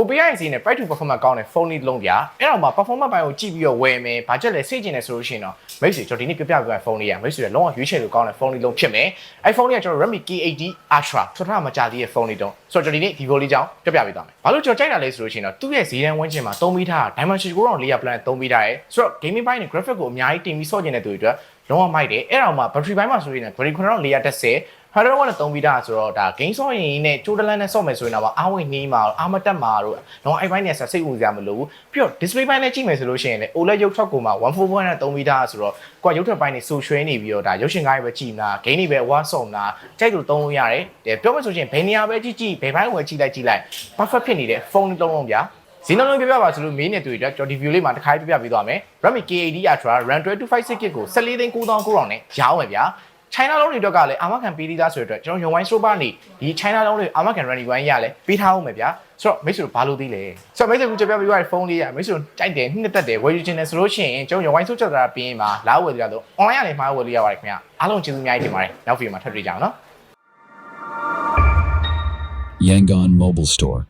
ကိုပေးရစီနဲ့ price to performance ကောင်းတဲ့ဖုန်းလေးတစ်လုံးပြအဲ့တော့မှ performance ဘိုင်းကိုကြည့်ပြီးတော့ဝယ်မယ်ဘာချက်လဲစိတ်ကျင်နေဆိုလို့ရှိရင်တော့မိတ်ဆွေကျွန်တော်ဒီနေ့ပြပြပြဖုန်းလေးရမိတ်ဆွေလုံးဝရွေးချယ်လို့ကောင်းတဲ့ဖုန်းလေးလုံးဖြစ်မယ်အဲ့ဖုန်းလေးကကျွန်တော် Redmi K80 Ultra ထွတ်ထမကြသေးတဲ့ဖုန်းလေးတုံးဆိုတော့ကျွန်တော်ဒီနေ့ဒီဗီဒီယိုလေးကြောင်းပြပြပေးသွားမယ်ဘာလို့ကျွန်တော်ကြိုက်တာလဲဆိုလို့ရှိရင်တော့သူ့ရဲ့ဈေးတန်းဝန်းကျင်မှာသုံးပြီးထားတာ Dimension 9400 plan သုံးပြီးထားရဲဆိုတော့ gaming ဘိုင်းနဲ့ graphic ကိုအများကြီးတင်ပြီးဆော့ကျင်တဲ့သူတွေအတွက် လုံးဝမိုက်တယ်အဲ့တော့မှ battery ဘိုင်းမှာဆိုရင် Grade 9410 hardware ကလည်းသုံးပြီးသားဆိုတော့ဒါ game ဆော့ရင်နဲ့ကြိုးတလန်းနဲ့ဆော့မယ်ဆိုရင်တော့အားဝင်နှီးမှာအာမတက်မှာတို့တော့အဲ့ဘိုင်းနဲ့ဆက်စိတ်ဝင်စရာမလိုဘူးပြီးတော့ display ဘိုင်းနဲ့ကြည့်မယ်ဆိုလို့ရှိရင်လည်း OLED ရုပ်ထွက်ကိုမှ141နဲ့သုံးပြီးသားဆိုတော့ကိုကရုပ်ထွက်ဘိုင်းနဲ့ဆူရွှဲနေပြီးတော့ဒါရုပ်ရှင်ကားတွေပဲကြည့်မလား game တွေပဲဝါဆော့မလားကြိုက်လို့သုံးလို့ရတယ်တယ်ပြောမယ်ဆိုရင်ဘယ်နေရာပဲကြည့်ကြည့်ဘယ်ဘိုင်းကိုပဲကြည့်လိုက်ကြည့်လိုက် perfect ဖြစ်နေတဲ့ဖုန်းတစ်လုံးလုံးဗျာ ဈေးနှုန်းလေးပြပြပါဆိုလို့မင်းနဲ့တွေ့အတွက်ကျွန်တော်ဒီ view လေးမှာတစ်ခါပြပြပေးသွားမယ် Redmi K80 Ultra RAM 256GB ကို14သိန်း9900နဲ့ရောင်းမယ်ဗျာ China လုံးတွေအတွက်ကလည်းအာမခံပေးသေးသားဆိုတော့ကျွန်တော်ရုံဝိုင်း store နေဒီ China လုံးတွေအာမခံ running ဝိုင်းရလဲပေးထားအောင်မယ်ဗျာဆိုတော့မိတ်ဆွေတို့ဘာလို့သေးလဲဆိုတော့မိတ်ဆွေကကြပြပေးရတဲ့ဖုန်းလေးကမိတ်ဆွေတို့တိုက်တယ်နှစ်သက်တယ်ဝယ်ယူချင်တယ်ဆိုလို့ရှိရင်ကျွန်တော်ရုံဝိုင်း store ချက်တာပြီးရင်မှာလာဝယ်ကြတော့ online ကနေမှာဝယ်လို့ရပါတယ်ခင်ဗျာအားလုံးကျေးဇူးအများကြီးတင်ပါတယ်နောက်ဗီဒီယိုမှာထပ်တွေ့ကြအောင်နော် Yangon Mobile Store.